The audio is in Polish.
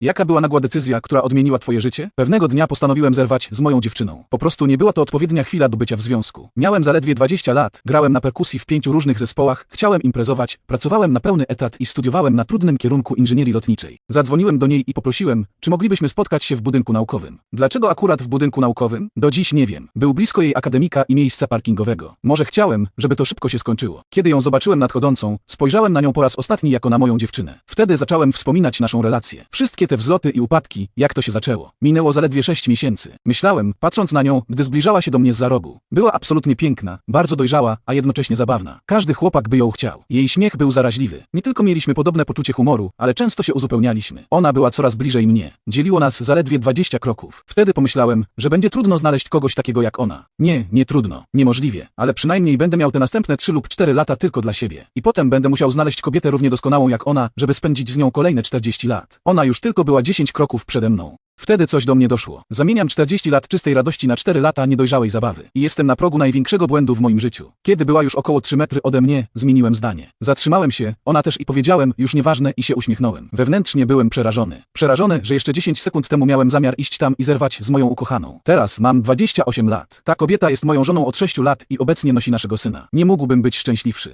Jaka była nagła decyzja, która odmieniła twoje życie? Pewnego dnia postanowiłem zerwać z moją dziewczyną. Po prostu nie była to odpowiednia chwila do bycia w związku. Miałem zaledwie 20 lat, grałem na perkusji w pięciu różnych zespołach, chciałem imprezować, pracowałem na pełny etat i studiowałem na trudnym kierunku inżynierii lotniczej. Zadzwoniłem do niej i poprosiłem, czy moglibyśmy spotkać się w budynku naukowym. Dlaczego akurat w budynku naukowym? Do dziś nie wiem. Był blisko jej akademika i miejsca parkingowego. Może chciałem, żeby to szybko się skończyło. Kiedy ją zobaczyłem nadchodzącą, spojrzałem na nią po raz ostatni jako na moją dziewczynę. Wtedy zacząłem wspominać naszą relację. Wszystkie te wzloty i upadki, jak to się zaczęło. Minęło zaledwie sześć miesięcy. Myślałem, patrząc na nią, gdy zbliżała się do mnie z za rogu. Była absolutnie piękna, bardzo dojrzała, a jednocześnie zabawna. Każdy chłopak by ją chciał. Jej śmiech był zaraźliwy. Nie tylko mieliśmy podobne poczucie humoru, ale często się uzupełnialiśmy. Ona była coraz bliżej mnie. Dzieliło nas zaledwie 20 kroków. Wtedy pomyślałem, że będzie trudno znaleźć kogoś takiego jak ona. Nie, nie trudno. Niemożliwie. Ale przynajmniej będę miał te następne 3 lub 4 lata tylko dla siebie. I potem będę musiał znaleźć kobietę równie doskonałą jak ona, żeby spędzić z nią kolejne 40 lat. Ona już tylko była 10 kroków przede mną. Wtedy coś do mnie doszło. Zamieniam 40 lat czystej radości na 4 lata niedojrzałej zabawy. I jestem na progu największego błędu w moim życiu. Kiedy była już około 3 metry ode mnie, zmieniłem zdanie. Zatrzymałem się, ona też i powiedziałem, już nieważne i się uśmiechnąłem. Wewnętrznie byłem przerażony. Przerażony, że jeszcze 10 sekund temu miałem zamiar iść tam i zerwać z moją ukochaną. Teraz mam 28 lat. Ta kobieta jest moją żoną od 6 lat i obecnie nosi naszego syna. Nie mógłbym być szczęśliwszy.